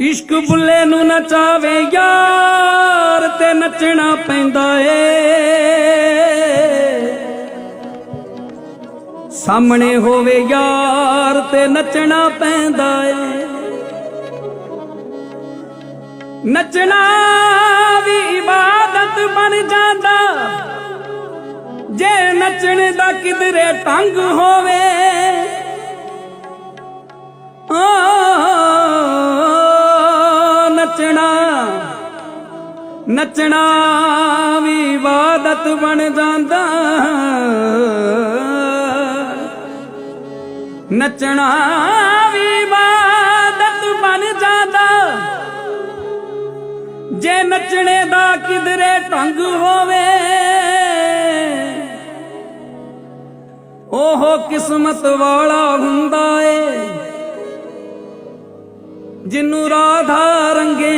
ਇਸ਼ਕ ਬੁੱਲੇ ਨੂੰ ਨਚਾਵੇ ਯਾਰ ਤੇ ਨੱਚਣਾ ਪੈਂਦਾ ਏ। ਸਾਹਮਣੇ ਹੋਵੇ ਯਾਰ ਤੇ ਨੱਚਣਾ ਪੈਂਦਾ ਏ। ਨੱਚਣਾ ਵੀ ਇਬਾਦਤ ਬਣ ਜਾਂਦਾ। ਜੇ ਨੱਚਣ ਦਾ ਕਿਦਰੇ ਟੰਗ ਹੋਵੇ ਨੱਚਣਾ ਨੱਚਣਾ ਵੀ ਵਾਦਤ ਬਣ ਜਾਂਦਾ। ਨੱਚਣਾ ਵੀ ਵਾਦਤ ਬਣ ਜਾਂਦਾ। ਜੇ ਨੱਚਣੇ ਦਾ ਕਿਧਰੇ ਢੰਗ ਹੋਵੇ, ਉਹ ਕਿਸਮਤ ਵਾਲਾ ਹੁੰਦਾ ਏ, ਜਿੰਨੂੰ ਰਾਧਾ ਰੰਗੇ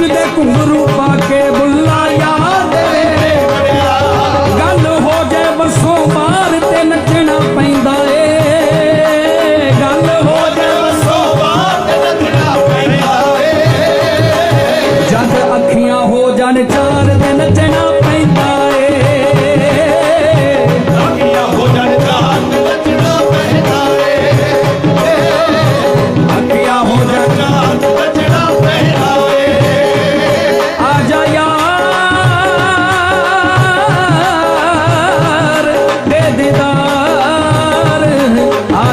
me der com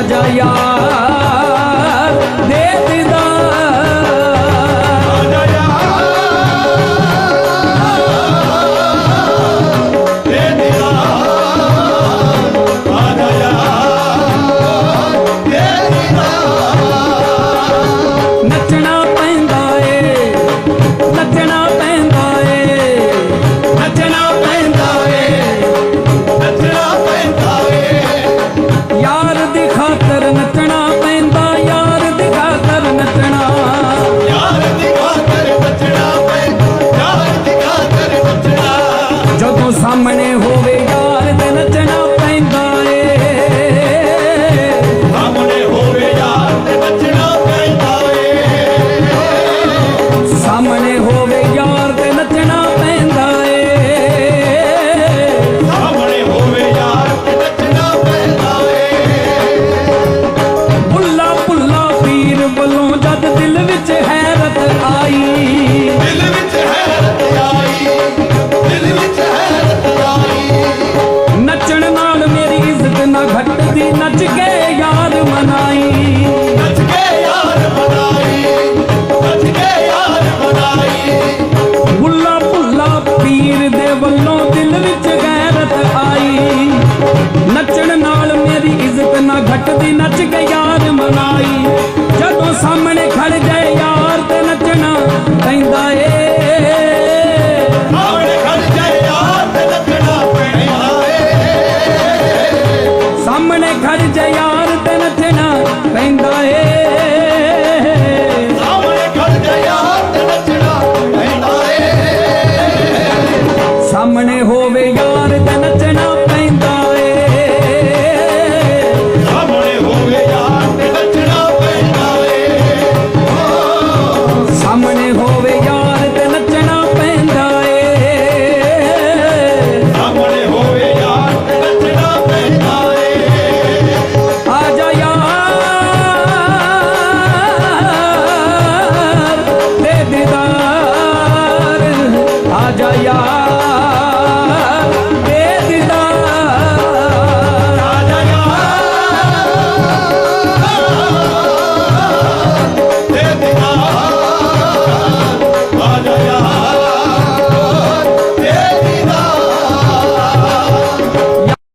Jaya. ਸਾਹਮਣੇ ਹੋਵੇਗਾ।